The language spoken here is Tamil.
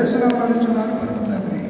ఏసునామం అడుగుచున్నాను పరమ తండ్రి